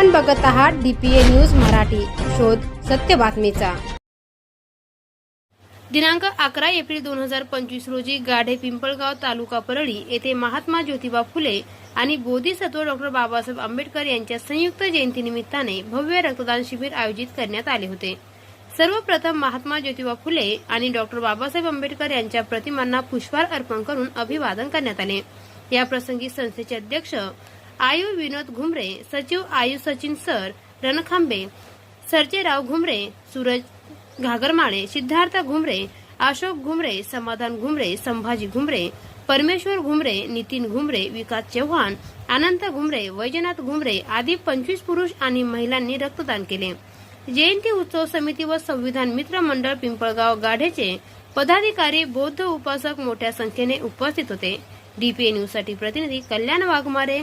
आपण बघत आहात डीपीए न्यूज मराठी. शोध सत्य बातमीचा. दिनांक अकरा एप्रिल दोन हजार पंचवीस रोजी गाढे पिंपळगाव तालुका परळी येथे महात्मा ज्योतिबा फुले आणि बोधिसत्व डॉक्टर बाबासाहेब आंबेडकर यांच्या संयुक्त जयंतीनिमित्ताने भव्य रक्तदान शिबिर आयोजित करण्यात आले होते. सर्वप्रथम महात्मा ज्योतिबा फुले आणि डॉक्टर बाबासाहेब आंबेडकर यांच्या प्रतिमांना पुष्पहार अर्पण करून अभिवादन करण्यात आले. याप्रसंगी संस्थेचे अध्यक्ष आयु विनोद घुमरे सचिव आयु सचिन सर रणखांबे सर्जेराव घुमरे सूरज घागरमाळे सिद्धार्थ घुमरे अशोक घुमरे समाधान घुमरे संभाजी घुमरे परमेश्वर घुमरे नितीन घुमरे विकास चव्हाण अनंत घुमरे वैजनाथ घुमरे आदी पंचवीस पुरुष आणि महिलांनी रक्तदान केले. जयंती उत्सव समिती व संविधान मित्र मंडळ पिंपळगाव गाढेचे पदाधिकारी बौद्ध उपासक मोठ्या संख्येने उपस्थित होते. डीपीए न्यूजसाठी प्रतिनिधी कल्याण वाघमारे